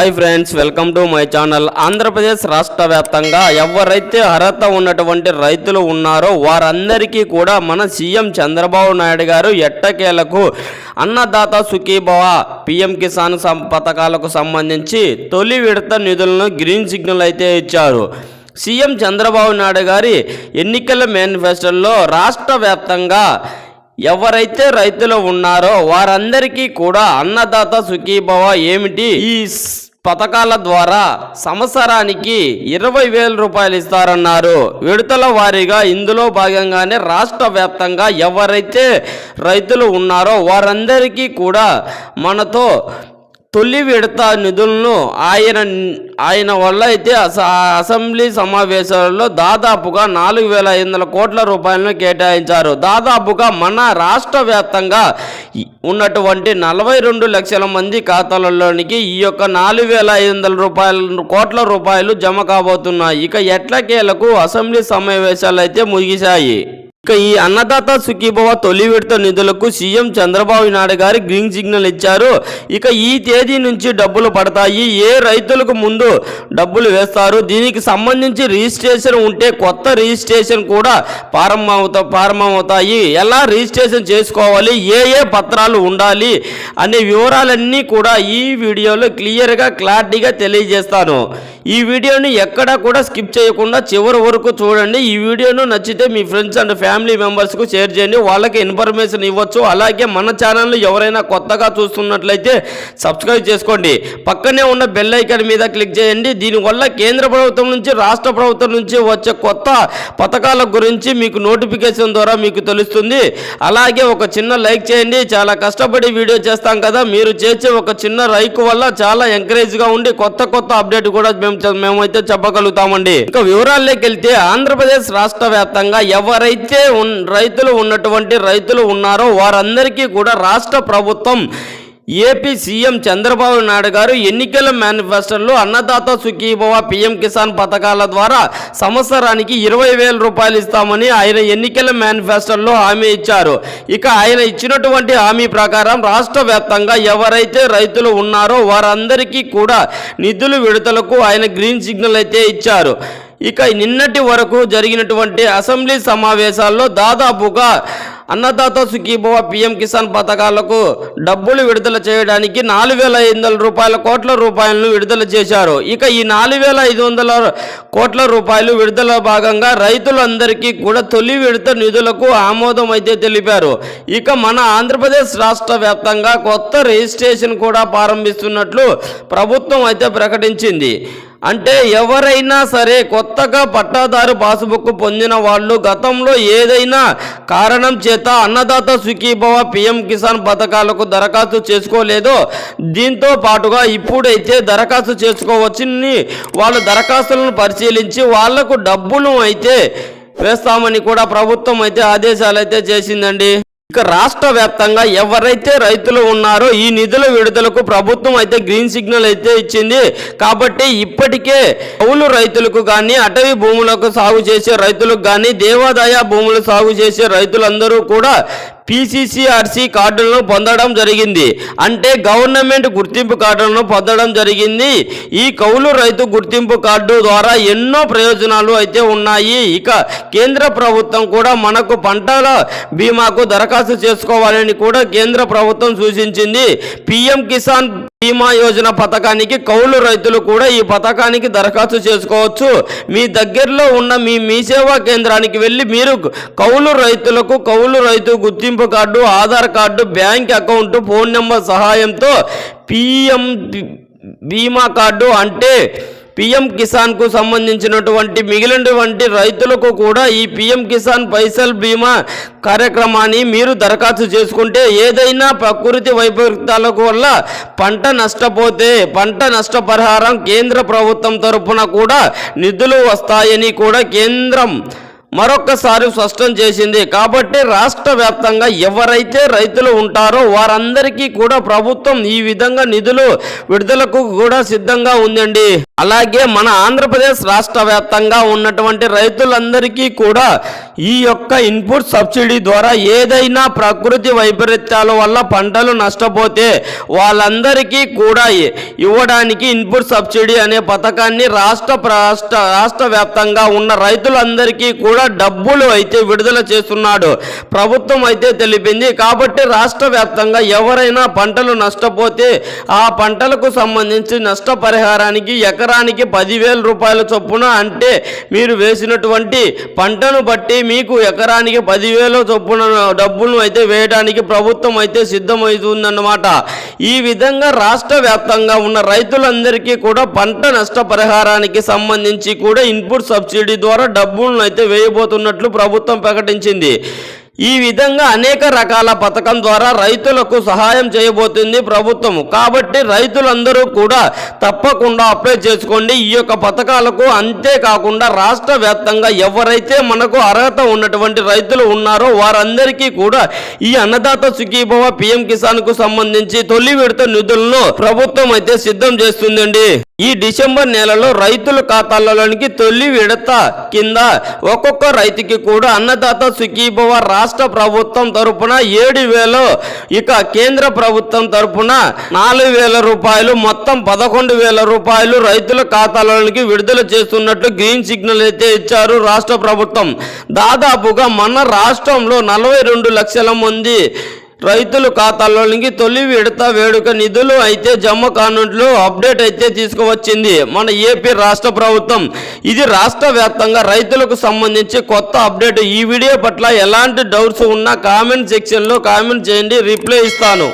Hi friends welcome to my channel Andhra Pradesh రాష్ట్ర వ్యాప్తంగా ఎవరైతే అర్హత ఉన్నటువంటి రైతులు ఉన్నారో వారందరికీ కూడా మన సీఎం చంద్రబాబు నాయుడు గారు ఎట్టకేలకు అన్నదాత సుఖీభవ పిఎం కిసాన్ సం- పథకాలకు సంబంధించి తొలి విడత నిధులను గ్రీన్ సిగ్నల్ అయితే ఇచ్చారు. సీఎం చంద్రబాబు నాయుడు గారి ఎన్నికల మేనిఫెస్టోలో రాష్ట్ర వ్యాప్తంగా ఎవరైతే రైతులు ఉన్నారో వారందరికీ కూడా అన్నదాత సుఖీభవ ఏమిటి? ఈ పథకాల ద్వారా సంవత్సరానికి ఇరవై వేల రూపాయలు ఇస్తారన్నారు. విడతల వారీగా ఇందులో భాగంగానే రాష్ట్ర వ్యాప్తంగా ఎవరైతే రైతులు ఉన్నారో వారందరికీ కూడా మనతో తొలి విడత నిధులను ఆయన ఆయన వల్ల అయితే అస- అసెంబ్లీ సమావేశాలలో దాదాపుగా నాలుగు వేల ఐదు వందల కోట్ల రూపాయలను కేటాయించారు. దాదాపుగా మన రాష్ట్ర వ్యాప్తంగా ఉన్నటువంటి నలభై రెండు లక్షల మంది ఖాతాలలోనికి ఈ యొక్క నాలుగు వేల ఐదు వందల రూపాయల కోట్ల రూపాయలు జమ కాబోతున్నాయి. ఇక ఎట్లకేలకు అసెంబ్లీ సమావేశాలు అయితే ముగిశాయి? ఇక ఈ అన్నదాత సుఖీభవ తొలి విడత నిధులకు సీఎం చంద్రబాబు నాయుడు గారు గ్రీన్ సిగ్నల్ ఇచ్చారు. ఇక ఈ తేదీ నుంచి డబ్బులు పడతాయి. ఏ రైతులకు ముందు డబ్బులు వేస్తారు? దీనికి సంబంధించి రిజిస్ట్రేషన్ ఉంటే కొత్త రిజిస్ట్రేషన్ కూడా ప్రారంభమవుతా ప్రారంభమవుతాయి. ఎలా రిజిస్ట్రేషన్ చేసుకోవాలి? ఏ ఏ పత్రాలు ఉండాలి? అనే వివరాలన్నీ కూడా ఈ వీడియోలో క్లియర్గా క్లారిటీగా తెలియజేస్తాను. ఈ వీడియోని ఎక్కడా కూడా స్కిప్ చేయకుండా చివరి వరకు చూడండి. ఈ వీడియోను నచ్చితే మీ ఫ్రెండ్స్ అండ్ ఫ్యామిలీ మెంబర్స్కు షేర్ చేయండి. వాళ్ళకి ఇన్ఫర్మేషన్ ఇవ్వచ్చు. అలాగే మన ఛానల్ ఎవరైనా కొత్తగా చూస్తున్నట్లయితే సబ్స్క్రైబ్ చేసుకోండి. పక్కనే ఉన్న బెల్ ఐకాన్ మీద క్లిక్ చేయండి. దీనివల్ల కేంద్ర ప్రభుత్వం నుంచి రాష్ట్ర ప్రభుత్వం నుంచి వచ్చే కొత్త పథకాల గురించి మీకు నోటిఫికేషన్ ద్వారా మీకు తెలుస్తుంది. అలాగే ఒక చిన్న లైక్ చేయండి. చాలా కష్టపడి వీడియో చేస్తాం కదా. మీరు చేసే ఒక చిన్న లైక్ వల్ల చాలా ఎంకరేజ్గా ఉండి కొత్త కొత్త అప్డేట్ కూడా మేము మేమైతే చెప్పగలుగుతామండి. ఇంకా వివరాల్లోకి వెళ్తే ఆంధ్రప్రదేశ్ రాష్ట్ర వ్యాప్తంగా ఎవరైతే ఉన్- రైతులు ఉన్నటువంటి రైతులు ఉన్నారో వారందరికీ కూడా రాష్ట్ర ప్రభుత్వం ఏపీ సీఎం చంద్రబాబు నాయుడు గారు ఎన్నికల మేనిఫెస్టోలో అన్నదాత సుఖీభవ పిఎం కిసాన్ పథకాల ద్వారా సంవత్సరానికి ఇరవై వేల రూపాయలు ఇస్తామని ఆయన ఎన్నికల మేనిఫెస్టోలో హామీ ఇచ్చారు. ఇక ఆయన ఇచ్చినటువంటి హామీ ప్రకారం రాష్ట్ర వ్యాప్తంగా ఎవరైతే రైతులు ఉన్నారో వారందరికీ కూడా నిధులు విడుదలకు ఆయన గ్రీన్ సిగ్నల్ అయితే ఇచ్చారు. ఇక నిన్నటి వరకు జరిగినటువంటి అసెంబ్లీ సమావేశాల్లో దాదాపుగా అన్నదాత సుఖీభవ పిఎం కిసాన్ పథకాలకు డబ్బులు విడుదల చేయడానికి నాలుగు వేల ఐదు వందల రూపాయల కోట్ల రూపాయలను విడుదల చేశారు. ఇక ఈ నాలుగు వేల ఐదు వందల కోట్ల రూపాయలు విడుదల భాగంగా రైతులందరికీ కూడా తొలి విడత నిధులకు ఆమోదం అయితే తెలిపారు. ఇక మన ఆంధ్రప్రదేశ్ రాష్ట్ర వ్యాప్తంగా కొత్త రిజిస్ట్రేషన్ కూడా ప్రారంభిస్తున్నట్లు ప్రభుత్వం అయితే ప్రకటించింది. అంటే ఎవరైనా సరే కొత్తగా పట్టాదారు పాసుబుక్ పొందిన వాళ్ళు గతంలో ఏదైనా కారణం చేత అన్నదాత సుఖీభవ పిఎం కిసాన్ పథకాలకు దరఖాస్తు చేసుకోలేదో దీంతో పాటుగా ఇప్పుడైతే దరఖాస్తు చేసుకోవచ్చని వాళ్ళ దరఖాస్తులను పరిశీలించి వాళ్ళకు డబ్బులు అయితే వేస్తామని కూడా ప్రభుత్వం అయితే ఆదేశాలు అయితే చేసిందండి. ఇక రాష్ట్ర వ్యాప్తంగా ఎవరైతే రైతులు ఉన్నారో ఈ నిధుల విడుదలకు ప్రభుత్వం అయితే గ్రీన్ సిగ్నల్ అయితే ఇచ్చింది. కాబట్టి ఇప్పటికే కౌలు రైతులకు కానీ అటవీ భూములకు సాగు చేసే రైతులకు కానీ దేవాదాయ భూములు సాగు చేసే రైతులందరూ కూడా పీసీసీఆర్సీ కార్డులను పొందడం జరిగింది. అంటే గవర్నమెంట్ గుర్తింపు కార్డులను పొందడం జరిగింది. ఈ కౌలు రైతు గుర్తింపు కార్డు ద్వారా ఎన్నో ప్రయోజనాలు అయితే ఉన్నాయి. ఇక కేంద్ర ప్రభుత్వం కూడా మనకు పంటల బీమాకు దరఖాస్తు చేసుకోవాలని కూడా కేంద్ర ప్రభుత్వం సూచించింది. పిఎం కిసాన్ బీమా యోజన పథకానికి కౌలు రైతులు కూడా ఈ పథకానికి దరఖాస్తు చేసుకోవచ్చు. మీ దగ్గరలో ఉన్న మీ మీ సేవా కేంద్రానికి వెళ్ళి మీరు కౌలు రైతులకు కౌలు రైతు గుర్తింపు card Aadhaar card bank account phone number సహాయంతో పిఎం బీమా కార్డు అంటే పిఎం కిసాన్కు సంబంధించినటువంటి మిగిలినటువంటి రైతులకు కూడా ఈ పిఎం కిసాన్ పైసల్ బీమా కార్యక్రమాన్ని మీరు దరఖాస్తు చేసుకుంటే ఏదైనా ప్రకృతి వైపరీత్యాలకు వల్ల పంట నష్టపోతే పంట నష్టపరిహారం కేంద్ర ప్రభుత్వం తరపున కూడా నిధులు వస్తాయని కూడా కేంద్రం మరొక్కసారి స్పష్టం చేసింది. కాబట్టి రాష్ట్ర వ్యాప్తంగా ఎవరైతే రైతులు ఉంటారో వారందరికీ కూడా ప్రభుత్వం ఈ విధంగా నిధులు విడుదలకు కూడా సిద్ధంగా ఉందండి. అలాగే మన ఆంధ్రప్రదేశ్ రాష్ట్ర వ్యాప్తంగా ఉన్నటువంటి రైతులందరికీ కూడా ఈ యొక్క ఇన్పుట్ సబ్సిడీ ద్వారా ఏదైనా ప్రకృతి వైపరీత్యాల వల్ల పంటలు నష్టపోతే వాళ్ళందరికీ కూడా ఇవ్వడానికి ఇన్పుట్ సబ్సిడీ అనే పథకాన్ని రాష్ట్ర రాష్ట్ర రాష్ట్ర వ్యాప్తంగా ఉన్న రైతులందరికీ కూడా డబ్బులు అయితే విడుదల చేస్తున్నాడు. ప్రభుత్వం అయితే తెలిపింది. కాబట్టి రాష్ట్ర వ్యాప్తంగా ఎవరైనా పంటలు నష్టపోతే ఆ పంటలకు సంబంధించి నష్టపరిహారానికి ఎకరానికి పదివేల రూపాయల చొప్పున అంటే మీరు వేసినటువంటి పంటను బట్టి మీకు ఎకరానికి పదివేల చొప్పున డబ్బులను అయితే వేయడానికి ప్రభుత్వం అయితే సిద్ధమవుతుందన్నమాట. ఈ విధంగా రాష్ట్ర వ్యాప్తంగా ఉన్న రైతులందరికీ కూడా పంట నష్టపరిహారానికి సంబంధించి కూడా ఇన్పుట్ సబ్సిడీ ద్వారా డబ్బులను అయితే వేయబోతున్నట్లు ప్రభుత్వం ప్రకటించింది. ఈ విధంగా అనేక రకాల పథకం ద్వారా రైతులకు సహాయం చేయబోతుంది ప్రభుత్వం కాబట్టి రైతులందరూ కూడా తప్పకుండా అప్లై చేసుకోండి. ఈ యొక్క పథకాలకు అంతేకాకుండా రాష్ట్ర వ్యాప్తంగా ఎవరైతే మనకు అర్హత ఉన్నటువంటి రైతులు ఉన్నారో వారందరికీ కూడా ఈ అన్నదాత సుఖీభవ పిఎం కిసాన్కు సంబంధించి తొలి విడత నిధులను ప్రభుత్వం అయితే సిద్ధం చేస్తుందండి. ఈ డిసెంబర్ నెలలో రైతుల ఖాతాలలోనికి తొలి విడత కింద ఒక్కొక్క రైతుకి కూడా అన్నదాత సుఖీభవ రాష్ట్ర ప్రభుత్వం తరపున ఏడు వేలు ఇక కేంద్ర ప్రభుత్వం తరపున నాలుగు వేల రూపాయలు మొత్తం పదకొండు వేల రూపాయలు రైతుల ఖాతాలలోనికి విడుదల చేస్తున్నట్లు గ్రీన్ సిగ్నల్ అయితే ఇచ్చారు రాష్ట్ర ప్రభుత్వం. దాదాపుగా మన రాష్ట్రంలో నలభై రెండు లక్షల మంది రైతుల ఖాతాల్లోనికి తొలి విడత వేడుక నిధులు అయితే జమ కానుంట్లు అప్డేట్ అయితే తీసుకువచ్చింది. మన ఏపీ రాష్ట్ర ప్రభుత్వం. ఇది రాష్ట్ర వ్యాప్తంగా రైతులకు సంబంధించి కొత్త అప్డేట్. ఈ వీడియో పట్ల ఎలాంటి డౌట్స్ ఉన్నా కామెంట్ సెక్షన్లో కామెంట్ చేయండి. రిప్లై ఇస్తాను.